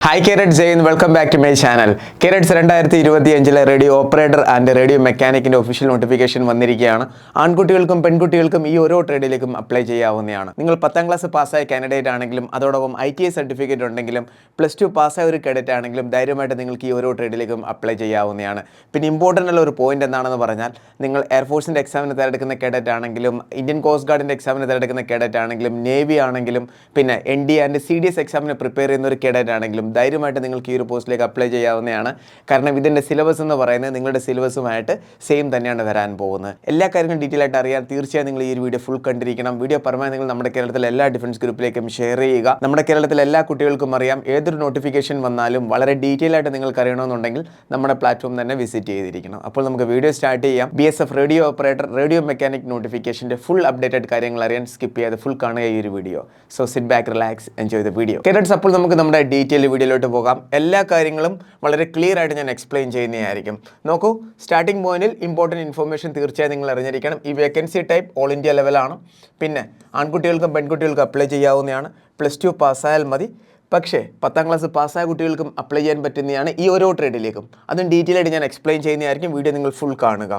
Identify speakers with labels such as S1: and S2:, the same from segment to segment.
S1: Hi കേരറ്റ് Jain welcome back to my channel കേരറ്റ്സ് രണ്ടായിരത്തി ഇരുപത്തി അഞ്ചിലെ റേഡിയോ ഓപ്പറേറ്റർ ആൻഡ് റേഡിയോ മെക്കാനിക്കിന്റെ ഒഫീഷ്യൽ നോട്ടിഫിക്കേഷൻ വന്നിരിക്കുകയാണ്. ആൺകുട്ടികൾക്കും പെൺകുട്ടികൾക്കും ഈ ഓരോ ട്രേഡിലേക്കും അപ്ലൈ ചെയ്യാവുന്നതാണ്. നിങ്ങൾ പത്താം ക്ലാസ് പാസ്സായ കാൻഡിഡേറ്റ് ആണെങ്കിലും അതോടൊപ്പം ഐ ടി ഐ സർട്ടിഫിക്കറ്റ് ഉണ്ടെങ്കിലും പ്ലസ് ടു പാസ്സായ ഒരു കേഡറ്റ് ആണെങ്കിലും ധൈര്യമായിട്ട് നിങ്ങൾക്ക് ഈ ഓരോ ട്രേഡിലേക്കും അപ്ലൈ ചെയ്യാവുന്നതാണ്. പിന്നെ ഇമ്പോർട്ടന്റ് ഉള്ള ഒരു പോയിന്റ് എന്താണെന്ന് പറഞ്ഞാൽ നിങ്ങൾ എയർഫോഴ്സിന്റെ എക്സാമിന് തിരഞ്ഞെടുക്കുന്ന കേഡറ്റ് ആണെങ്കിലും ഇന്ത്യൻ കോസ്റ്റ് ഗാർഡിന്റെ എക്സാമിന് തിരഞ്ഞെടുക്കുന്ന കേഡറ്റ് ആണെങ്കിലും നേവി ആണെങ്കിലും പിന്നെ N D and C D S എക്സാമിന് പ്രിപ്പയർ ചെയ്യുന്ന ഒരു കേഡറ്റ് ആണെങ്കിലും ധൈര്യമായിട്ട് നിങ്ങൾക്ക് ഈ ഒരു പോസ്റ്റിലേക്ക് അപ്ലൈ ചെയ്യാവുന്നതാണ്. കാരണം ഇതിന്റെ സിലബസ് എന്ന് പറയുന്നത് നിങ്ങളുടെ സിലബസുമായിട്ട് സെയിം തന്നെയാണ് വരാൻ പോകുന്നത്. എല്ലാ കാര്യങ്ങളും ഡീറ്റെയിൽ ആയിട്ട് അറിയാൻ തീർച്ചയായും നിങ്ങൾ ഈ ഒരു വീഡിയോ ഫുൾ കണ്ടിരിക്കണം. വീഡിയോ പരമായി നിങ്ങൾ നമ്മുടെ കേരളത്തിലെ എല്ലാ ഡിഫൻസ് ഗ്രൂപ്പിലേക്കും ഷെയർ ചെയ്യുക. നമ്മുടെ കേരളത്തിലെ എല്ലാ കുട്ടികൾക്കും അറിയാം. ഏതൊരു നോട്ടിഫിക്കേഷൻ വന്നാലും വളരെ ഡീറ്റെയിൽ ആയിട്ട് നിങ്ങൾക്ക് അറിയണമെന്നുണ്ടെങ്കിൽ നമ്മുടെ പ്ലാറ്റ്ഫോം തന്നെ വിസിറ്റ് ചെയ്തിരിക്കണം. അപ്പോൾ നമുക്ക് വീഡിയോ സ്റ്റാർട്ട് ചെയ്യാം. B S F radio operator radio mechanic നോട്ടിഫിക്കേഷന്റെ full updated കാര്യങ്ങൾ അറിയാൻ സ്കിപ്പ് ചെയ്യാതെ ഫുൾ കാണുക ഈ ഒരു video so sit back relax enjoy the video Kerala's അപ്പോൾ നമുക്ക് നമ്മുടെ ഡീറ്റെയിൽ വീഡിയോയിലോട്ട് പോകാം. എല്ലാ കാര്യങ്ങളും വളരെ ക്ലിയർ ആയിട്ട് ഞാൻ എക്സ്പ്ലെയിൻ ചെയ്യുന്നതായിരിക്കും. നോക്കൂ സ്റ്റാർട്ടിംഗ് പോയിന്റിൽ ഇമ്പോർട്ടന്റ് ഇൻഫർമേഷൻ തീർച്ചയായും നിങ്ങൾ അറിഞ്ഞിരിക്കണം. ഈ വേക്കൻസി ടൈപ്പ് ഓൾ ഇന്ത്യ ലെവലാണ് പിന്നെ ആൺകുട്ടികൾക്കും പെൺകുട്ടികൾക്കും അപ്ലൈ ചെയ്യാവുന്നതാണ്. പ്ലസ് ടു പാസ്സായാൽ മതി. പക്ഷേ പത്താം ക്ലാസ് പാസ്സായ കുട്ടികൾക്കും അപ്ലൈ ചെയ്യാൻ പറ്റുന്നതാണ് ഈ ഓരോ ട്രേഡിലേക്കും അതും ഡീറ്റെയിൽ ആയിട്ട് ഞാൻ എക്സ്പ്ലെയിൻ ചെയ്യുന്നതായിരിക്കും വീഡിയോ നിങ്ങൾ ഫുൾ കാണുക.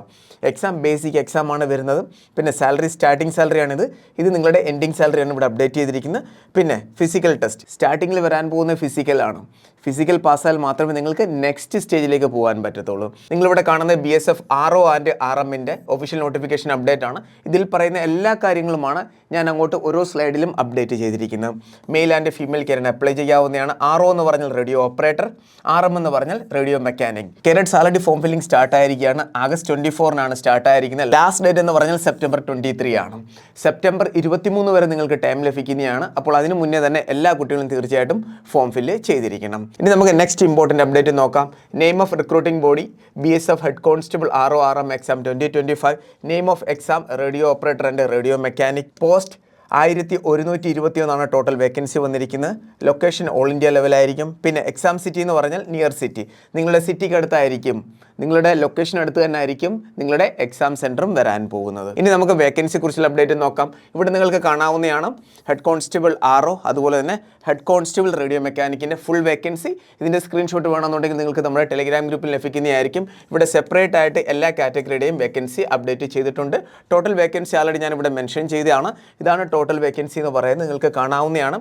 S1: എക്സാം ബേസിക് എക്സാം ആണ് വരുന്നത്. പിന്നെ സാലറി സ്റ്റാർട്ടിംഗ് സാലറി ആണിത്. ഇത് നിങ്ങളുടെ എൻഡിങ് സാലറിയാണ് ഇവിടെ അപ്ഡേറ്റ് ചെയ്തിരിക്കുന്നത്. പിന്നെ ഫിസിക്കൽ ടെസ്റ്റ് സ്റ്റാർട്ടിങ്ങിൽ വരാൻ പോകുന്ന ഫിസിക്കൽ ആണ്. ഫിസിക്കൽ പാസ്സായാൽ മാത്രമേ നിങ്ങൾക്ക് നെക്സ്റ്റ് സ്റ്റേജിലേക്ക് പോകാൻ പറ്റത്തുള്ളൂ. നിങ്ങളിവിടെ കാണുന്ന B S F R O and R എമ്മിന്റെ ഒഫീഷ്യൽ നോട്ടിഫിക്കേഷൻ അപ്ഡേറ്റ് ആണ്. ഇതിൽ പറയുന്ന എല്ലാ കാര്യങ്ങളുമാണ് ഞാൻ അങ്ങോട്ട് ഓരോ സ്ലൈഡിലും അപ്ഡേറ്റ് ചെയ്തിരിക്കുന്നത്. മെയിൽ ആൻഡ് ഫീമെയിൽ കെയറിന് അപ്ലൈ ചെയ്യാവുന്നതാണ് ആർ ഒ എന്ന് പറഞ്ഞാൽ റേഡിയോ ഓപ്പറേറ്റർ ആർ എം എന്ന് പറഞ്ഞാൽ റേഡിയോ മെക്കാനിക് കേരറ്റ്സ് സാലറി ഫോം ഫില്ലിംഗ് സ്റ്റാർട്ട് ആയിരിക്കുകയാണ്. ആഗസ്റ്റ് ട്വന്റി ഫോറിനാണ് സ്റ്റാർട്ട് ആയിരിക്കുന്നത്. ലാസ്റ്റ് ഡേറ്റ് എന്ന് പറഞ്ഞാൽ സെപ്റ്റംബർ ട്വന്റി ത്രീ ആണ്. സെപ്റ്റംബർ ഇരുപത്തിമൂന്ന് വരെ നിങ്ങൾക്ക് ടൈം ലഭിക്കുന്നതാണ്. അപ്പോൾ അതിന് മുന്നേ തന്നെ എല്ലാ കുട്ടികളും തീർച്ചയായിട്ടും ഫോം ഫില്ല് ചെയ്തിരിക്കണം. ഇനി നമുക്ക് നെക്സ്റ്റ് ഇമ്പോർട്ടന്റ് അപ്ഡേറ്റ് നോക്കാം. Name of recruiting body B S F head constable R O R M exam twenty twenty five name of exam radio operator and radio mechanic post ആയിരത്തി ഒരുന്നൂറ്റി ഇരുപത്തി ഒന്നാണ് total vacancy വന്നിരിക്കുന്നത് location all India ലെവലായിരിക്കും പിന്നെ exam city എന്ന് പറഞ്ഞാൽ near city നിങ്ങളുടെ സിറ്റിക്ക് അടുത്തായിരിക്കും. നിങ്ങളുടെ ലൊക്കേഷൻ അടുത്ത് തന്നെ ആയിരിക്കും നിങ്ങളുടെ എക്സാം സെന്ററും വരാൻ പോകുന്നത്. ഇനി നമുക്ക് വേക്കൻസി കുറിച്ചുള്ള അപ്ഡേറ്റ് നോക്കാം. ഇവിടെ നിങ്ങൾക്ക് കാണാവുന്നതാണ് ഹെഡ് കോൺസ്റ്റബിൾ ആർ അതുപോലെ തന്നെ ഹെഡ് കോൺസ്റ്റബിൾ റേഡിയോ മെക്കാനിക്കിന്റെ ഫുൾ വേക്കൻസി ഇതിന്റെ സ്ക്രീൻഷോട്ട് വേണമെന്നുണ്ടെങ്കിൽ നിങ്ങൾക്ക് നമ്മുടെ ടെലിഗ്രാം ഗ്രൂപ്പിൽ ലഭിക്കുന്നതായിരിക്കും. ഇവിടെ സെപ്പറേറ്റ് ആയിട്ട് എല്ലാ കാറ്റഗറിയുടെയും വേക്കൻസി അപ്ഡേറ്റ് ചെയ്തിട്ടുണ്ട്. ടോട്ടൽ വേക്കൻസി ആൾറെഡി ഞാൻ ഇവിടെ മെൻഷൻ ചെയ്തതാണ്. ഇതാണ് ടോട്ടൽ വേക്കൻസി എന്ന് പറയുന്നത്. നിങ്ങൾക്ക് കാണാവുന്നതാണ്.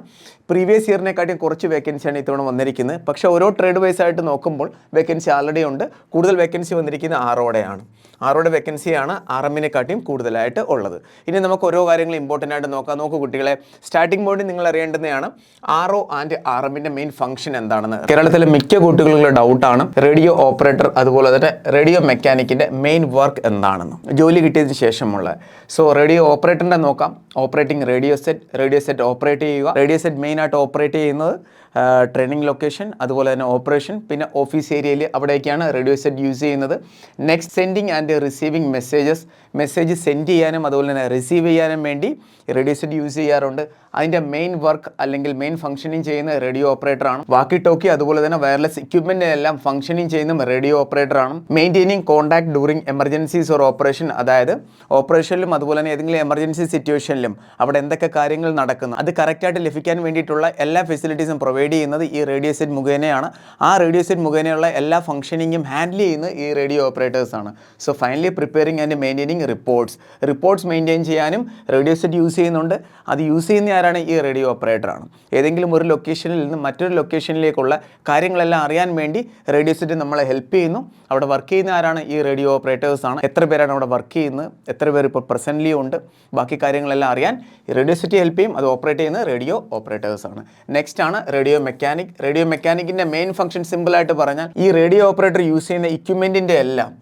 S1: പ്രീവിയസ് ഇയറിനെക്കാട്ടിയും കുറച്ച് വേക്കൻസിയാണ് ഇത്തവണ വന്നിരിക്കുന്നത്. പക്ഷേ ഓരോ ട്രേഡ് വൈസ് ആയിട്ട് നോക്കുമ്പോൾ വേക്കൻസി ആൾറെഡി ഉണ്ട്. കൂടുതൽ വേക്കൻസി വന്നിരിക്കുന്നത് ആറോടെയാണ്. ആറോടെ വേക്കൻസിയാണ് ആർ എമ്മിനെക്കാട്ടിയും കൂടുതലായിട്ട് ഉള്ളത്. ഇനി നമുക്ക് ഓരോ കാര്യങ്ങൾ ഇമ്പോർട്ടന്റ് ആയിട്ട് നോക്കാം. നോക്കൂ കുട്ടികളെ സ്റ്റാർട്ടിംഗ് പോയിന്റ് നിങ്ങൾ അറിയേണ്ടതാണ് ആർ ഒ ആൻഡ് ആർ എമ്മിന്റെ മെയിൻ ഫംഗ്ഷൻ എന്താണെന്ന്. കേരളത്തിലെ മിക്ക കുട്ടികളുടെ ഡൗട്ടാണ് റേഡിയോ ഓപ്പറേറ്റർ അതുപോലെ തന്നെ റേഡിയോ മെക്കാനിക്കിന്റെ മെയിൻ വർക്ക് എന്താണെന്ന്. ജോലി കിട്ടിയതിന് ശേഷമുള്ള. സോ റേഡിയോ ഓപ്പറേറ്ററിന്റെ നോക്കാം. Operating radio set radio set operate ചെയ്യുക. റേഡിയോ സെറ്റ് മെയിനായിട്ട് ഓപ്പറേറ്റ് ചെയ്യുന്നത് ട്രെയിനിങ് ലൊക്കേഷൻ അതുപോലെ തന്നെ ഓപ്പറേഷൻ പിന്നെ ഓഫീസ് ഏരിയയിൽ അവിടേക്കാണ് റേഡിയോ സെറ്റ് യൂസ് ചെയ്യുന്നത്. Next sending and receiving messages message send ചെയ്യാനും അതുപോലെ തന്നെ റിസീവ് ചെയ്യാനും വേണ്ടി റേഡിയോ സെറ്റ് യൂസ് ചെയ്യാറുണ്ട്. അതിന്റെ മെയിൻ വർക്ക് അല്ലെങ്കിൽ മെയിൻ ഫംഗ്ഷനിങ് ചെയ്യുന്ന റേഡിയോ ഓപ്പറേറ്ററാണ് വാക്കി ടോക്കി അതുപോലെ തന്നെ വയർലെസ് ഇക്വിപ്മെന്റ് എല്ലാം ഫംഗ്ഷനിങ് ചെയ്യുന്ന radio ഓപ്പറേറ്ററാണ് maintaining contact during emergencies or operation അതായത് ഓപ്പറേഷനിലും അതുപോലെ തന്നെ ഏതെങ്കിലും എമർജൻസി സിറ്റുവേഷനിലും അവിടെ എന്തൊക്കെ കാര്യങ്ങൾ നടക്കുന്നു. അത് കറക്റ്റായിട്ട് ലഭിക്കാൻ വേണ്ടിയിട്ടുള്ള എല്ലാ ഫെസിലിറ്റീസും പ്രൊവൈഡ് ചെയ്യുന്നത് ഈ റേഡിയോ സെറ്റ് മുഖേനയാണ്. ആ റേഡിയോ സെറ്റ് മുഖേനയുള്ള എല്ലാ ഫംഗ്ഷനിങ്ങും ഹാൻഡിൽ ചെയ്യുന്നത് ഈ radio ഓപ്പറേറ്റേഴ്സാണ് so finally preparing and maintaining reports reports maintain ചെയ്യാനും റേഡിയോ സെറ്റ് യൂസ് ചെയ്യുന്നുണ്ട്. അത് യൂസ് ചെയ്യുന്ന ആരാണ്? ഈ റേഡിയോ ഓപ്പറേറ്ററാണ് ഏതെങ്കിലും ഒരു ലൊക്കേഷനിൽ നിന്ന് മറ്റൊരു ലൊക്കേഷനിലേക്കുള്ള കാര്യങ്ങളെല്ലാം അറിയാൻ വേണ്ടി റേഡിയോ സെറ്റ് നമ്മളെ ഹെൽപ്പ് ചെയ്യുന്നു. അവിടെ വർക്ക് ചെയ്യുന്ന ആരാണ്? ഈ റേഡിയോ ഓപ്പറേറ്റേഴ്സാണ് എത്ര പേരാണ് അവിടെ വർക്ക് ചെയ്യുന്നത്? എത്ര പേർ ഇപ്പോൾ പ്രസന്റ്ലി ഉണ്ട്? ബാക്കി കാര്യങ്ങളെല്ലാം അറിയാൻ റേഡിയോ സെറ്റ് ഹെൽപ്പ് ചെയ്യും. അത് ഓപ്പറേറ്റ് ചെയ്യുന്ന റേഡിയോ ഓപ്പറേറ്റേഴ്സാണ് നെക്സ്റ്റ് ആണ് റേഡിയോ മെക്കാനിക് റേഡിയോ മെക്കാനിക്കിന്റെ മെയിൻ ഫംഗ്ഷൻ സിമ്പിളായിട്ട് പറഞ്ഞാൽ ഈ റേഡിയോ ഓപ്പറേറ്റർ യൂസ് ചെയ്യുന്ന ഇക്വിപ്മെന്റിന്റെ എല്ലാം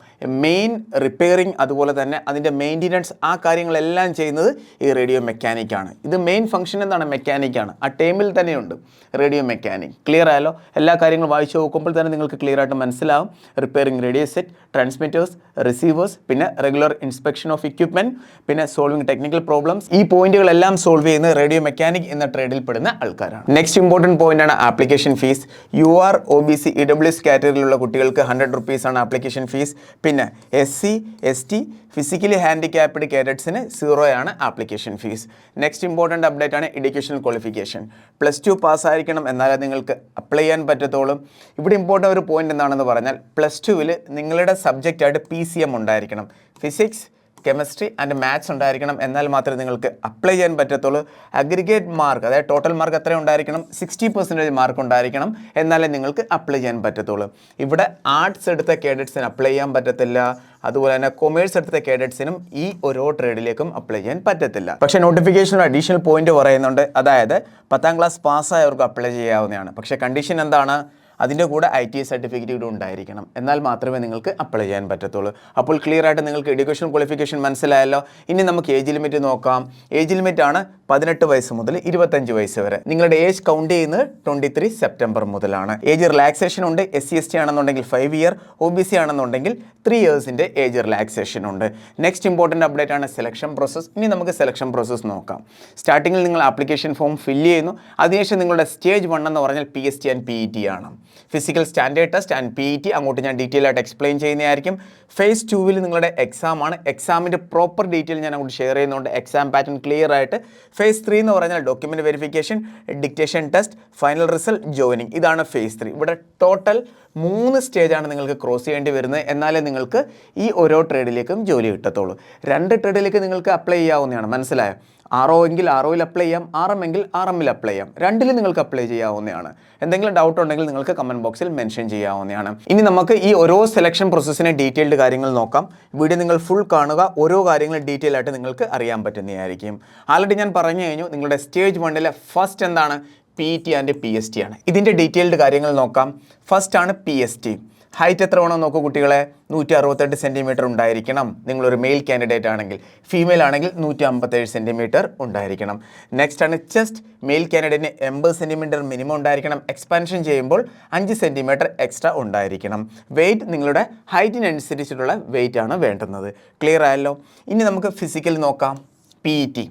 S1: മെയിൻ റിപ്പയറിംഗ് അതുപോലെ തന്നെ അതിന്റെ മെയിന്റനൻസ് ആ കാര്യങ്ങളെല്ലാം ചെയ്യുന്നത് ഈ റേഡിയോ മെക്കാനിക്കാണ് ഇത് മെയിൻ ഫംഗ്ഷൻ എന്താണ്? മെക്കാനിക്കാണ് ആ ടൈമിൽ തന്നെയുണ്ട് റേഡിയോ മെക്കാനിക് ക്ലിയർ ആയാലോ എല്ലാ കാര്യങ്ങളും വായിച്ചു നോക്കുമ്പോൾ തന്നെ നിങ്ങൾക്ക് ക്ലിയർ ആയിട്ട് മനസ്സിലാവും. Repairing radio set transmitters receivers പിന്നെ റെഗുലർ ഇൻസ്പെക്ഷൻ ഓഫ് ഇക്വിപ്മെന്റ് പിന്നെ സോൾവിങ് ടെക്നിക്കൽ പ്രോബ്ലംസ് ഈ പോയിന്റുകളെല്ലാം സോൾവ് ചെയ്യുന്ന റേഡിയോ മെക്കാനിക് എന്ന ട്രേഡിൽ പെടുന്ന ആൾക്കാരാണ്. നെക്സ്റ്റ് ഇമ്പോർട്ടന്റ് പോയിന്റ് ആണ് application fees. U R O B C E W S കാറ്റഗറിയിലുള്ള കുട്ടികൾക്ക് ഹൺഡ്രഡ് റുപ്പീസ് ആണ് ആപ്ലിക്കേഷൻ ഫീസ്. പിന്നെ S C S T physically handicapped കേഡറ്റ്സിന് സീറോയാണ് application fees. Next important update ആണ് എഡ്യൂക്കേഷൻ ക്വാളിഫിക്കേഷൻ പ്ലസ് ടു പാസ്സായിരിക്കണം എന്നാലേ നിങ്ങൾക്ക് apply ചെയ്യാൻ പറ്റത്തുള്ളൂ. ഇവിടെ ഇമ്പോർട്ടന്റ് ഒരു പോയിന്റ് എന്താണെന്ന് പറഞ്ഞാൽ പ്ലസ് ടുവിൽ നിങ്ങളുടെ സബ്ജക്റ്റായിട്ട് പി സി എം ഉണ്ടായിരിക്കണം. ഫിസിക്സ് കെമിസ്ട്രി ആൻഡ് മാത്സ് ഉണ്ടായിരിക്കണം എന്നാൽ മാത്രമേ നിങ്ങൾക്ക് അപ്ലൈ ചെയ്യാൻ പറ്റത്തുള്ളൂ. അഗ്രിഗേറ്റ് മാർക്ക് അതായത് ടോട്ടൽ മാർക്ക് എത്ര ഉണ്ടായിരിക്കണം? സിക്സ്റ്റി പെർസെന്റേജ് മാർക്ക് ഉണ്ടായിരിക്കണം എന്നാലേ നിങ്ങൾക്ക് അപ്ലൈ ചെയ്യാൻ പറ്റത്തുള്ളൂ. ഇവിടെ ആർട്സ് എടുത്ത കേഡറ്റ്സിന് അപ്ലൈ ചെയ്യാൻ പറ്റത്തില്ല. അതുപോലെ തന്നെ കൊമേഴ്സ് എടുത്ത കേഡറ്റ്സിനും ഈ ഓരോ ട്രേഡിലേക്കും അപ്ലൈ ചെയ്യാൻ പറ്റത്തില്ല. പക്ഷേ നോട്ടിഫിക്കേഷൻ അഡീഷണൽ പോയിന്റ് പറയുന്നുണ്ട്. അതായത് പത്താം ക്ലാസ് പാസ്സായവർക്ക് അപ്ലൈ ചെയ്യാവുന്നതാണ്. പക്ഷേ കണ്ടീഷൻ എന്താണ്? അതിന്റെ കൂടെ ഐ ടി സർട്ടിഫിക്കറ്റ് കൂടെ ഉണ്ടായിരിക്കണം. എന്നാൽ മാത്രമേ നിങ്ങൾക്ക് അപ്ലൈ ചെയ്യാൻ പറ്റത്തുള്ളൂ. അപ്പോൾ ക്ലിയർ ആയിട്ട് നിങ്ങൾക്ക് എഡ്യൂക്കേഷൻ ക്വാളിഫിക്കേഷൻ മനസ്സിലായല്ലോ. ഇനി നമുക്ക് ഏജ് ലിമിറ്റ് നോക്കാം. ഏജ് ലിമിറ്റ് ആണ് പതിനെട്ട് വയസ്സ് മുതൽ ഇരുപത്തഞ്ച് വയസ്സ് വരെ. നിങ്ങളുടെ ഏജ് കൗണ്ട് ചെയ്യുന്നത് ട്വന്റി ത്രീ സെപ്റ്റംബർ മുതലാണ്. ഏജ് റിലാക്സേഷൻ ഉണ്ട്. എസ് സി എസ് ടി ആണെന്നുണ്ടെങ്കിൽ five year O B C ആണെന്നുണ്ടെങ്കിൽ ത്രീ ഇയേഴ്സിന്റെ ഏജ് റിലാക്സേഷൻ ഉണ്ട്. നെക്സ്റ്റ് ഇമ്പോർട്ടന്റ് അപ്ഡേറ്റ് ആണ് സെലക്ഷൻ പ്രോസസ്സ് ഇനി നമുക്ക് സെലക്ഷൻ പ്രോസസ്സ് നോക്കാം. സ്റ്റാർട്ടിങ്ങിൽ നിങ്ങൾ ആപ്ലിക്കേഷൻ ഫോം ഫില്ല് ചെയ്യുന്നു. അതിനുശേഷം നിങ്ങളുടെ സ്റ്റേജ് വൺ എന്ന് പറഞ്ഞാൽ P S T and P E T ആണ്. Physical standard test and P E T അങ്ങോട്ട് ഞാൻ ഡീറ്റെയിൽ ആയിട്ട് എക്സ്പ്ലെയിൻ ചെയ്യുന്നതായിരിക്കും. ഫേസ് ടൂവിൽ നിങ്ങളുടെ എക്സാം ആണ്. എക്സാമിന്റെ പ്രോപ്പർ ഡീറ്റെയിൽ ഞാൻ അങ്ങോട്ട് ഷെയർ ചെയ്യുന്നുണ്ട്. എക്സാം പാറ്റേൺ ക്ലിയർ ആയിട്ട് ഫേസ് ത്രീ എന്ന് പറഞ്ഞാൽ document verification dictation test final result joining ഇതാണ് ഫേസ് ത്രീ ഇവിടെ ടോട്ടൽ മൂന്ന് സ്റ്റേജാണ് നിങ്ങൾക്ക് ക്രോസ് ചെയ്യേണ്ടി വരുന്നത്. എന്നാലേ നിങ്ങൾക്ക് ഈ ഓരോ ട്രേഡിലേക്കും ജോലി കിട്ടത്തുള്ളൂ. രണ്ട് ട്രേഡിലേക്ക് നിങ്ങൾക്ക് അപ്ലൈ ചെയ്യാവുന്നതാണ്. മനസ്സിലായോ? ആർ ഒ എങ്കിൽ ആർ ഒയിൽ അപ്ലൈ ചെയ്യാം. ആർ എം എങ്കിൽ ആർ എമ്മിൽ അപ്ലൈ ചെയ്യാം. രണ്ടിലും നിങ്ങൾക്ക് അപ്ലൈ ചെയ്യാവുന്നതാണ്. എന്തെങ്കിലും ഡൗട്ട് ഉണ്ടെങ്കിൽ നിങ്ങൾക്ക് കമന്റ് ബോക്സിൽ മെൻഷൻ ചെയ്യാവുന്നതാണ്. ഇനി നമുക്ക് ഈ ഓരോ സെലക്ഷൻ പ്രോസസ്സിനെ ഡീറ്റെയിൽഡ് കാര്യങ്ങൾ നോക്കാം. വീഡിയോ നിങ്ങൾ ഫുൾ കാണുക. ഓരോ കാര്യങ്ങളും ഡീറ്റെയിൽ ആയിട്ട് നിങ്ങൾക്ക് അറിയാൻ പറ്റുന്നതായിരിക്കും. ആൾറെഡി ഞാൻ പറഞ്ഞു കഴിഞ്ഞു നിങ്ങളുടെ സ്റ്റേജ് വണ്ണിലെ ഫസ്റ്റ് എന്താണ്? P T and P S T ആണ്. ഇതിന്റെ ഡീറ്റെയിൽഡ് കാര്യങ്ങൾ നോക്കാം. ഫസ്റ്റ് ആണ് പി എസ് ടി ഹൈറ്റ് എത്ര വേണം നോക്കൂ കുട്ടികളെ? നൂറ്റി അറുപത്തെട്ട് സെന്റിമീറ്റർ ഉണ്ടായിരിക്കണം. നിങ്ങളൊരു മെയിൽ കാൻഡിഡേറ്റ് ആണെങ്കിൽ ഫീമെയിൽ ആണെങ്കിൽ നൂറ്റി അമ്പത്തേഴ് സെന്റിമീറ്റർ ഉണ്ടായിരിക്കണം. നെക്സ്റ്റ് ആണ് ചെസ്റ്റ് മെയിൽ കാൻഡിഡേറ്റിന് എൺപത് സെന്റിമീറ്റർ മിനിമം ഉണ്ടായിരിക്കണം. എക്സ്പാൻഷൻ ചെയ്യുമ്പോൾ അഞ്ച് സെന്റിമീറ്റർ എക്സ്ട്രാ ഉണ്ടായിരിക്കണം. വെയിറ്റ് നിങ്ങളുടെ ഹൈറ്റിനനുസരിച്ചിട്ടുള്ള വെയിറ്റ് ആണ് വേണ്ടുന്നത്. ക്ലിയർ ആയല്ലോ? ഇനി നമുക്ക് ഫിസിക്കൽ നോക്കാം. P E T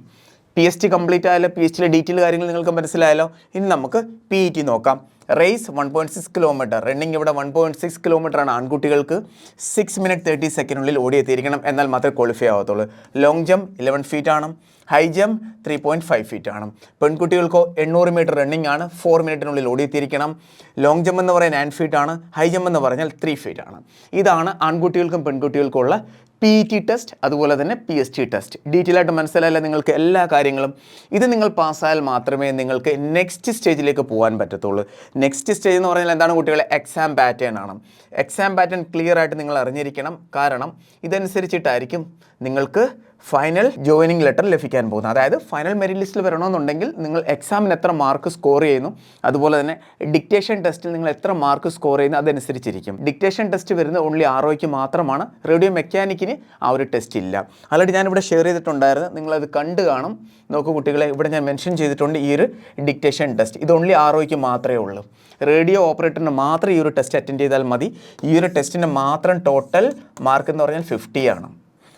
S1: P S T complete ആയാലോ പി എസ് ടിയിലെ ഡീറ്റെയിൽ കാര്യങ്ങൾ നിങ്ങൾക്ക് മനസ്സിലായാലോ ഇനി നമുക്ക് പി ഇ ടി നോക്കാം. Race one point six kilometre running ഇവിടെ വൺ പോയിന്റ് സിക്സ് കിലോമീറ്റർ ആണ് ആൺകുട്ടികൾക്ക്. സിക്സ് മിനിറ്റ് തേർട്ടി സെക്കൻഡിനുള്ളിൽ ഓടിയെത്തിയിരിക്കണം. എന്നാൽ മാത്രമേ ക്വാളിഫൈ ആവത്തുള്ളൂ. ലോങ് ജമ്പ് ഇലവൻ ഫീറ്റ് ആണ്. High jump three point five feet ആണ്. പെൺകുട്ടികൾക്കോ എണ്ണൂറ് മീറ്റർ റണ്ണിങ് ആണ്. ഫോർ മിനിറ്റിനുള്ളിൽ ഓടിയെത്തിയിരിക്കണം. ലോങ് ജമ്പ് എന്ന് പറയുന്നത് നയൻ ഫീറ്റ് ആണ്. ഹൈ ജമ്പ് എന്ന് പറഞ്ഞാൽ ത്രീ ഫീറ്റ് ആണ്. ഇതാണ് ആൺകുട്ടികൾക്കും പെൺകുട്ടികൾക്കും ഉള്ള പി ടി ടെസ്റ്റ് അതുപോലെ തന്നെ P S T test detail ആയിട്ട് മനസ്സിലായാലും നിങ്ങൾക്ക് എല്ലാ കാര്യങ്ങളും. ഇത് നിങ്ങൾ പാസ്സായാൽ മാത്രമേ നിങ്ങൾക്ക് നെക്സ്റ്റ് സ്റ്റേജിലേക്ക് പോകാൻ പറ്റത്തുള്ളൂ. നെക്സ്റ്റ് സ്റ്റേജ് എന്ന് പറഞ്ഞാൽ എന്താണ് കുട്ടികളെ? എക്സാം പാറ്റേൺ ആണ്. എക്സാം പാറ്റേൺ ക്ലിയർ ആയിട്ട് നിങ്ങൾ അറിഞ്ഞിരിക്കണം. കാരണം ഇതനുസരിച്ചിട്ടായിരിക്കും നിങ്ങൾക്ക് ഫൈനൽ ജോയിനിങ് ലെറ്റർ ലഭിക്കാൻ പോകുന്നത്. അതായത് ഫൈനൽ മെറിറ്റ് ലിസ്റ്റിൽ വരണമെന്നുണ്ടെങ്കിൽ നിങ്ങൾ എക്സാമിന് എത്ര മാർക്ക് സ്കോർ ചെയ്യുന്നു. അതുപോലെ തന്നെ ഡിക്റ്റേഷൻ ടെസ്റ്റിൽ നിങ്ങൾ എത്ര മാർക്ക് സ്കോർ ചെയ്യുന്നു. അതനുസരിച്ചിരിക്കും. ഡിക്റ്റേഷൻ ടെസ്റ്റ് വരുന്നത് ഓൺലി ആറോയ്ക്ക് മാത്രമാണ്. റേഡിയോ മെക്കാനിക്കിന് ആ ഒരു ടെസ്റ്റ് ഇല്ല. ആൾറെഡി ഞാനിവിടെ ഷെയർ ചെയ്തിട്ടുണ്ടായിരുന്നു. നിങ്ങളത് കണ്ടു കാണും. നോക്കൂ കുട്ടികളെ ഇവിടെ ഞാൻ മെൻഷൻ ചെയ്തിട്ടുണ്ട് ഈ ഒരു ഡിക്റ്റേഷൻ ടെസ്റ്റ് ഇത് ഓൺലി ആർ ഒയ്ക്ക് മാത്രമേ ഉള്ളൂ. റേഡിയോ ഓപ്പറേറ്ററിന് മാത്രം ഈ ഒരു ടെസ്റ്റ് അറ്റൻഡ് ചെയ്താൽ മതി. ഈ ഒരു ടെസ്റ്റിന് മാത്രം ടോട്ടൽ മാർക്ക് എന്ന് പറഞ്ഞാൽ ഫിഫ്റ്റി ആണ്.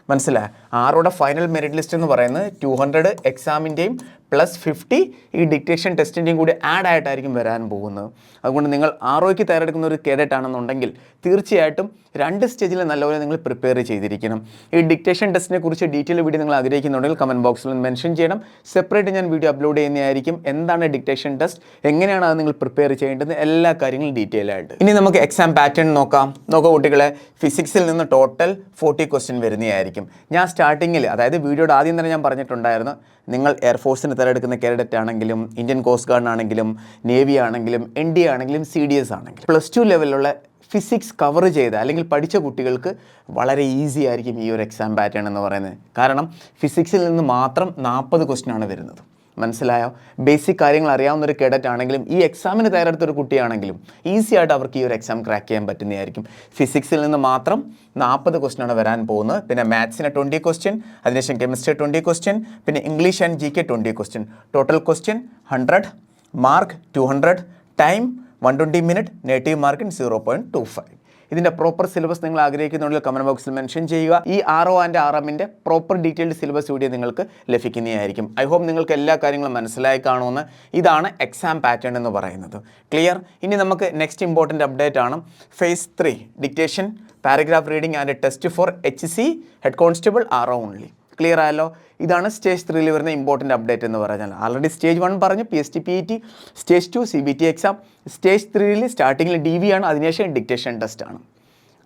S1: മനസ്സിലായി? ആറോടെ ഫൈനൽ മെറിറ്റ് ലിസ്റ്റ് എന്ന് പറയുന്നത് ടു ഹൺഡ്രഡ് എക്സാമിന്റെയും പ്ലസ് ഫിഫ്റ്റി ഈ ഡിക്റ്റേഷൻ ടെസ്റ്റിന്റെയും കൂടി ആഡ് ആയിട്ടായിരിക്കും വരാൻ പോകുന്നത്. അതുകൊണ്ട് നിങ്ങൾ ആർ ഒക്ക് തയ്യാറെടുക്കുന്ന ഒരു കേഡറ്റ് ആണെന്നുണ്ടെങ്കിൽ തീർച്ചയായിട്ടും രണ്ട് സ്റ്റേജിൽ നല്ലപോലെ നിങ്ങൾ പ്രിപ്പയർ ചെയ്തിരിക്കണം. ഈ ഡിക്റ്റേഷൻ ടെസ്റ്റിനെ കുറിച്ച് ഡീറ്റെയിൽ വീഡിയോ നിങ്ങൾ ആഗ്രഹിക്കുന്നുണ്ടെങ്കിൽ കമന്റ് ബോക്സിൽ മെൻഷൻ ചെയ്യണം. സെപ്പറേറ്റ് ഞാൻ വീഡിയോ അപ്ലോഡ് ചെയ്യുന്നതായിരിക്കും. എന്താണ് ഡിക്റ്റേഷൻ ടെസ്റ്റ് എങ്ങനെയാണ് അത് നിങ്ങൾ പ്രിപ്പയർ ചെയ്യേണ്ടത്? എല്ലാ കാര്യങ്ങളും ഡീറ്റെയിൽ ആയിട്ട്. ഇനി നമുക്ക് എക്സാം പാറ്റേൺ നോക്കാം. നോക്കാം കുട്ടികളെ ഫിസിക്സിൽ നിന്ന് ടോട്ടൽ ഫോർട്ടി ക്വസ്റ്റ്യൻ വരുന്നതായിരിക്കും. ഞാൻ സ്റ്റാർട്ടിങ്ങിൽ അതായത് വീഡിയോയുടെ ആദ്യം തന്നെ ഞാൻ പറഞ്ഞിട്ടുണ്ടായിരുന്നു നിങ്ങൾ എയർഫോഴ്സിന് തിരഞ്ഞെടുക്കുന്ന കാഡറ്റ് ആണെങ്കിലും ഇന്ത്യൻ കോസ്റ്റ് ഗാർഡിനാണെങ്കിലും നേവി ആണെങ്കിലും എൻ ഡി ആണെങ്കിലും സി ഡി എസ് ആണെങ്കിലും. പ്ലസ് ടു ലെവലിലുള്ള ഫിസിക്സ് കവർ ചെയ്ത അല്ലെങ്കിൽ പഠിച്ച കുട്ടികൾക്ക് വളരെ ഈസി ആയിരിക്കും ഈ ഒരു എക്സാം പാറ്റേൺ എന്ന് പറയുന്നത്. കാരണം ഫിസിക്സിൽ നിന്ന് മാത്രം നാൽപ്പത് ക്വസ്റ്റ്യൻ ആണ് വരുന്നത്. മനസ്സിലായോ? ബേസിക് കാര്യങ്ങൾ അറിയാവുന്ന ഒരു കേഡറ്റ് ആണെങ്കിലും ഈ എക്സാമിന് തയ്യാറെടുത്ത ഒരു കുട്ടിയാണെങ്കിലും ഈസി ആയിട്ട് അവർക്ക് ഈ ഒരു എക്സാം ക്രാക്ക് ചെയ്യാൻ പറ്റുന്നതായിരിക്കും. ഫിസിക്സിൽ നിന്ന് മാത്രം നാൽപ്പത് ക്വസ്റ്റ്യൻ ആണ് വരാൻ പോകുന്നത്. പിന്നെ മാത്സിന് ട്വന്റി ക്വസ്റ്റ്യൻ അതിനുശേഷം കെമിസ്ട്രി ട്വന്റി ക്വസ്റ്റ്യൻ പിന്നെ English and G K twenty question total question hundred mark two hundred time one twenty minute negative marking zero point two five ഇതിന്റെ പ്രോപ്പർ സിലബസ് നിങ്ങൾ ആഗ്രഹിക്കുന്നുണ്ടെങ്കിൽ കമന്റ് ബോക്സിൽ മെൻഷൻ ചെയ്യുക. ഈ R O and R എമ്മിന്റെ proper detailed syllabus video നിങ്ങൾക്ക് ലഭിക്കുന്നതായിരിക്കും. I hope നിങ്ങൾക്ക് എല്ലാ കാര്യങ്ങളും മനസ്സിലായി കാണുമെന്ന് ഇതാണ് എക്സാം പാറ്റേൺ എന്ന് പറയുന്നത്. ക്ലിയർ ഇനി നമുക്ക് നെക്സ്റ്റ് ഇമ്പോർട്ടന്റ് അപ്ഡേറ്റ് ആണ്. Phase three dictation paragraph reading and test for H C head constable are only clear ആയല്ലോ. ഇതാണ് സ്റ്റേജ് ത്രീയിൽ വരുന്ന ഇമ്പോർട്ടന്റ് അപ്ഡേറ്റ് എന്ന് പറഞ്ഞാൽ ആൾറെഡി സ്റ്റേജ് വൺ പറഞ്ഞു P S T P T stage two C B T exam stage ത്രീയിൽ സ്റ്റാർട്ടിങ്ങിൽ D V ആണ് അതിനുശേഷം ഡിക്റ്റേഷൻ ടെസ്റ്റ് ആണ്.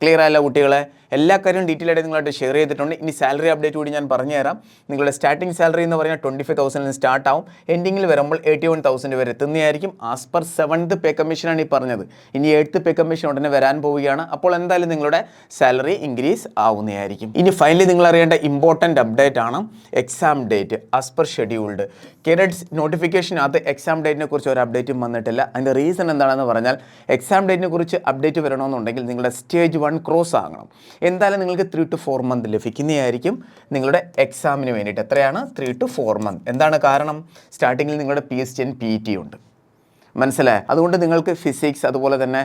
S1: ക്ലിയർ അല്ല കുട്ടികളെ. എല്ലാ കാര്യവും ഡീറ്റെയിൽ ആയിട്ട് നിങ്ങളായിട്ട് ഷെയർ ചെയ്തിട്ടുണ്ട്. ഇനി സാലറി അപ്ഡേറ്റ് കൂടി ഞാൻ പറഞ്ഞു തരാം നിങ്ങളുടെ സ്റ്റാർട്ടിംഗ് സാലറി എന്ന് പറഞ്ഞാൽ ട്വന്റി ഫൈവ് തൗസൻഡിൽ സ്റ്റാർട്ട് ആവും. എൻഡിങ്ങിൽ വരുമ്പോൾ എയ്റ്റി വൺ തൗസൻഡ് വരെ എത്തുന്നതായിരിക്കും. ആസ് പെർ സെവൻത്ത് പേ കമ്മീഷനാണ് ഈ പറഞ്ഞത്. ഇനി എയ്ത്ത് പേ കമ്മീഷൻ ഉടനെ വരാൻ പോവുകയാണ്. അപ്പോൾ എന്തായാലും നിങ്ങളുടെ സാലറി ഇൻക്രീസ് ആവുന്നതായിരിക്കും. ഇനി ഫൈനലി നിങ്ങൾ അറിയേണ്ട ഇമ്പോർട്ടന്റ് അപ്ഡേറ്റ് ആണ്. Exam date as per scheduled cadets നോട്ടിഫിക്കേഷനകത്ത് exam ഡേറ്റിനെ കുറിച്ച് ഒരു അപ്ഡേറ്റും വന്നിട്ടില്ല. അതിന്റെ റീസൺ എന്താണെന്ന് പറഞ്ഞാൽ എക്സാം ഡേറ്റിനെ കുറിച്ച് അപ്ഡേറ്റ് വരണമെന്നുണ്ടെങ്കിൽ നിങ്ങളുടെ സ്റ്റേജ് വൺ ക്രോസ് ആകണം. എന്തായാലും നിങ്ങൾക്ക് ത്രീ ടു ഫോർ മന്ത് ലഭിക്കുന്നതായിരിക്കും നിങ്ങളുടെ എക്സാമിന് വേണ്ടിയിട്ട്. എത്രയാണ്? ത്രീ ടു ഫോർ മന്ത് എന്താണ് കാരണം? സ്റ്റാർട്ടിങ്ങിൽ നിങ്ങളുടെ P S T P T ഉണ്ട്. മനസ്സിലായി? അതുകൊണ്ട് നിങ്ങൾക്ക് ഫിസിക്സ് അതുപോലെ തന്നെ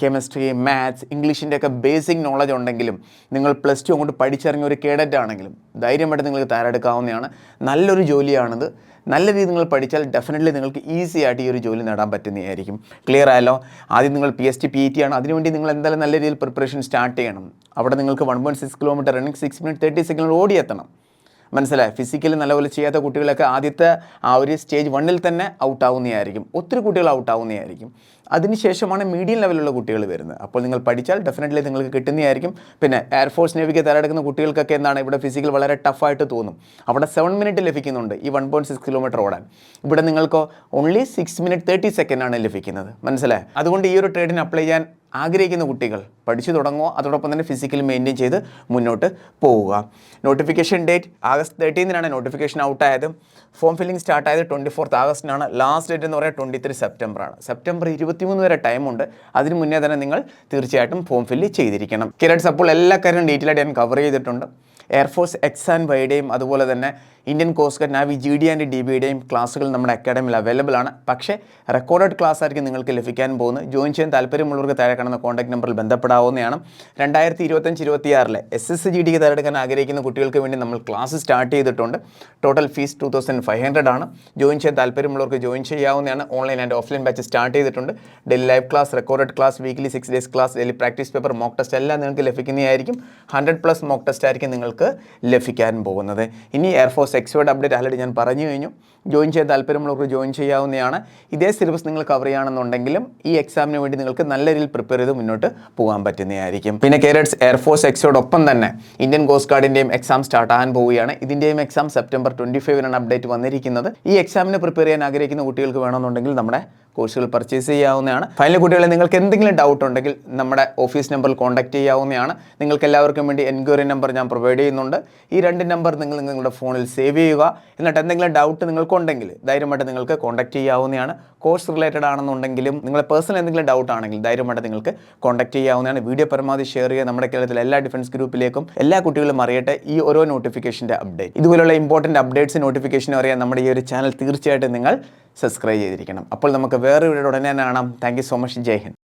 S1: കെമിസ്ട്രി മാത്സ് ഇംഗ്ലീഷിന്റെ ഒക്കെ ബേസിക് നോളജ് ഉണ്ടെങ്കിലും നിങ്ങൾ പ്ലസ് ടു അങ്ങോട്ട് പഠിച്ചിറങ്ങിയ ഒരു കേഡറ്റ് ആണെങ്കിലും ധൈര്യമായിട്ട് നിങ്ങൾക്ക് തയ്യാറെടുക്കാവുന്നതാണ്. നല്ലൊരു ജോലിയാണിത്. നല്ല രീതിയിൽ നിങ്ങൾ പഠിച്ചാൽ ഡെഫിനറ്റ്ലി നിങ്ങൾക്ക് ഈസി ആയിട്ട് ഈ ഒരു ജോലി നേടാൻ പറ്റുന്നതായിരിക്കും. ക്ലിയർ ആയല്ലോ? ആദ്യം നിങ്ങൾ P S T P T ആണ്. അതിനുവേണ്ടി നിങ്ങൾ എന്തായാലും നല്ല രീതിയിൽ പ്രിപ്പറേഷൻ സ്റ്റാർട്ട് ചെയ്യണം. അവിടെ നിങ്ങൾക്ക് one point six kilometre running six minute thirty second ഓടിയെത്തണം. മനസ്സിലായി. ഫിസിക്കലി നല്ലപോലെ ചെയ്യാത്ത കുട്ടികളൊക്കെ ആദ്യത്തെ ആ ഒരു സ്റ്റേജ് വണ്ണിൽ തന്നെ ഔട്ടാവുന്നതായിരിക്കും ഒത്തിരി കുട്ടികൾ ഔട്ടാവുന്നതായിരിക്കും അതിനുശേഷമാണ് മീഡിയം ലെവലുള്ള കുട്ടികൾ വരുന്നത്. അപ്പോൾ നിങ്ങൾ പഠിച്ചാൽ ഡെഫിനറ്റ്ലി നിങ്ങൾക്ക് കിട്ടുന്നതായിരിക്കും. പിന്നെ എയർഫോഴ്സ് നേവിക്ക് തയ്യാറെടുക്കുന്ന കുട്ടികൾക്കൊക്കെ എന്താണ് ഇവിടെ ഫിസിക്കൽ വളരെ ടഫായിട്ട് തോന്നും. അവിടെ സെവൻ മിനിറ്റ് ലഭിക്കുന്നുണ്ട് ഈ വൺ പോയിന്റ് സിക്സ് കിലോമീറ്റർ ഓടാൻ. ഇവിടെ നിങ്ങൾക്ക് ഓൺലി സിക്സ് മിനിറ്റ് തേർട്ടി സെക്കൻഡാണ് ലഭിക്കുന്നത്. മനസ്സിലായി? അതുകൊണ്ട് ഈ ഒരു ട്രേഡിന് അപ്ലൈ ചെയ്യാൻ ആഗ്രഹിക്കുന്ന കുട്ടികൾ പഠിച്ചു തുടങ്ങുക അതോടൊപ്പം തന്നെ ഫിസിക്കൽ മെയിന്റെയിൻ ചെയ്ത് മുന്നോട്ട് പോവുക. നോട്ടിഫിക്കേഷൻ ഡേറ്റ് ആഗസ്റ്റ് തേർട്ടീനിനാണ് നോട്ടിഫിക്കേഷൻ ഔട്ടായത് ഫോം ഫില്ലിംഗ് സ്റ്റാർട്ട് ആയത് ട്വന്റി ഫോർത്ത് ആഗസ്റ്റിനാണ്. ലാസ്റ്റ് ഡേറ്റ് എന്ന് പറയുന്നത് ട്വന്റി ത്രീ സെപ്റ്റംബറാണ്. സെപ്റ്റംബർ ഇരുപത്തിമൂന്ന് വരെ ടൈമുണ്ട് അതിന് മുന്നേ തന്നെ നിങ്ങൾ തീർച്ചയായിട്ടും ഫോം ഫില്ല് ചെയ്തിരിക്കണം. കിരട്സ് അപ്പോൾ എല്ലാ കാര്യവും ഡീറ്റെയിൽ ആയിട്ട് ഞാൻ കവർ ചെയ്തിട്ടുണ്ട്. എയർഫോഴ്സ് എക്സ് ആൻഡ് വൈഡേയും അതുപോലെ തന്നെ Indian coast guard navy G D and D ബിയുടെയും ക്ലാസ്സുകൾ നമ്മുടെ അക്കാഡമിയിൽ അവൈലബിൾ ആണ്. പക്ഷേ റെക്കോർഡഡ് ക്ലാസ് ആയിരിക്കും നിങ്ങൾക്ക് ലഭിക്കാൻ പോകുന്നത്. ജോയിൻ ചെയ്യാൻ താല്പര്യമുള്ളവർക്ക് താഴെ കാണുന്ന കോൺടാക്ട് നമ്പറിൽ ബന്ധപ്പെടാവുന്നതാണ്. രണ്ടായിരത്തി ഇരുപത്തഞ്ച് ഇരുപത്തിയാറിലെ എസ് എസ് ജി ഡിക്ക് തയ്യാറെടുക്കാൻ ആഗ്രഹിക്കുന്ന കുട്ടികൾക്ക് വേണ്ടി നമ്മൾ ക്ലാസ് സ്റ്റാർട്ട് ചെയ്തിട്ടുണ്ട്. Total fees two thousand five hundred ആണ്. ജോയിൻ ചെയ്യാൻ താല്പര്യമുള്ളവർക്ക് ജോയിൻ ചെയ്യാവുന്നതാണ്. Online and offline batch start ചെയ്തിട്ടുണ്ട്. Daily live class recorded class weekly six days class daily practice paper mock test എല്ലാം നിങ്ങൾക്ക് ലഭിക്കുന്നതായിരിക്കും. ഹൺഡ്രഡ് പ്ലസ് മോക്ക് ടെസ്റ്റ് ആയിരിക്കും നിങ്ങൾക്ക് ലഭിക്കാൻ പോകുന്നത്. ഇനി എയർഫോഴ്സ് എക്സ്പേർട്ട് അപ്ഡേറ്റ് ആൾറെഡി ഞാൻ പറഞ്ഞു കഴിഞ്ഞു. ജോയിൻ ചെയ്യാൻ താല്പര്യമുള്ളവർക്ക് ജോയിൻ ചെയ്യാവുന്നതാണ്. ഇതേ സിലബസ് നിങ്ങൾ കവർ ചെയ്യുകയാണെന്നുണ്ടെങ്കിലും ഈ എക്സാമിന് വേണ്ടി നിങ്ങൾക്ക് നല്ല രീതിയിൽ പ്രിപ്പയർ ചെയ്ത് മുന്നോട്ട് പോകാൻ പറ്റുന്നതായിരിക്കും. പിന്നെ കേരറ്റ്സ് എയർഫോഴ്സ് എക്സോടൊപ്പം തന്നെ ഇന്ത്യൻ കോസ്റ്റ് ഗാർഡിന്റെയും എക്സാം സ്റ്റാർട്ട് ആകാൻ പോവുകയാണ്. ഇതിന്റെയും എക്സാം സെപ്റ്റംബർ ട്വന്റി ഫൈവിനാണ് അപ്ഡേറ്റ് വന്നിരിക്കുന്നത്. ഈ എക്സാമിന് പ്രിപ്പയർ ചെയ്യാൻ ആഗ്രഹിക്കുന്ന കുട്ടികൾക്ക് വേണമെന്നുണ്ടെങ്കിൽ നമ്മുടെ കോഴ്സുകൾ പർച്ചേസ് ചെയ്യാവുന്നതാണ്. ഫൈനൽ കുട്ടികളെ നിങ്ങൾക്ക് എന്തെങ്കിലും ഡൗട്ട് ഉണ്ടെങ്കിൽ നമ്മുടെ ഓഫീസ് നമ്പറിൽ കോൺടാക്ട് ചെയ്യാവുന്നതാണ്. നിങ്ങൾക്ക് എല്ലാവർക്കും വേണ്ടി എൻക്വയറി നമ്പർ ഞാൻ പ്രൊവൈഡ് ചെയ്യുന്നുണ്ട്. ഈ രണ്ട് നമ്പർ നിങ്ങൾ നിങ്ങളുടെ ഫോണിൽ സേവ് ചെയ്യുക. എന്നിട്ട് എന്തെങ്കിലും ഡൗട്ട് നിങ്ങൾക്കുണ്ടെങ്കിൽ ധൈര്യമായിട്ട് നിങ്ങൾക്ക് കോൺടാക്ട് ചെയ്യാവുന്നതാണ്. കോഴ്സ് റിലേറ്റഡ് ആണെന്നുണ്ടെങ്കിലും നിങ്ങളെ പേഴ്സണൽ എന്തെങ്കിലും ഡൗട്ട് ആണെങ്കിൽ ധൈര്യമായിട്ട് നിങ്ങൾക്ക് കോൺടാക്ട് ചെയ്യാവുന്നതാണ്. വീഡിയോ പരമാവധി ഷെയർ ചെയ്യുക. നമ്മുടെ കേരളത്തിലെ എല്ലാ ഡിഫൻസ് ഗ്രൂപ്പിലേക്കും എല്ലാ കുട്ടികളും അറിയട്ടെ ഈ ഓരോ നോട്ടിഫിക്കേഷന്റെ അപ്ഡേറ്റ് ഇതുപോലുള്ള ഇമ്പോർട്ടന്റ് അപ്ഡേറ്റ്സ് നോട്ടിഫിക്കേഷൻ അറിയാൻ നമ്മുടെ ഈ ഒരു ചാനൽ തീർച്ചയായിട്ടും നിങ്ങൾ സബ്സ്ക്രൈബ് ചെയ്തിരിക്കണം. അപ്പോൾ നമുക്ക് വേറെ വീഡിയോ ഉടനെ കാണാം. താങ്ക് സോ മച്ച് ജയ് ഹിന്ദ്.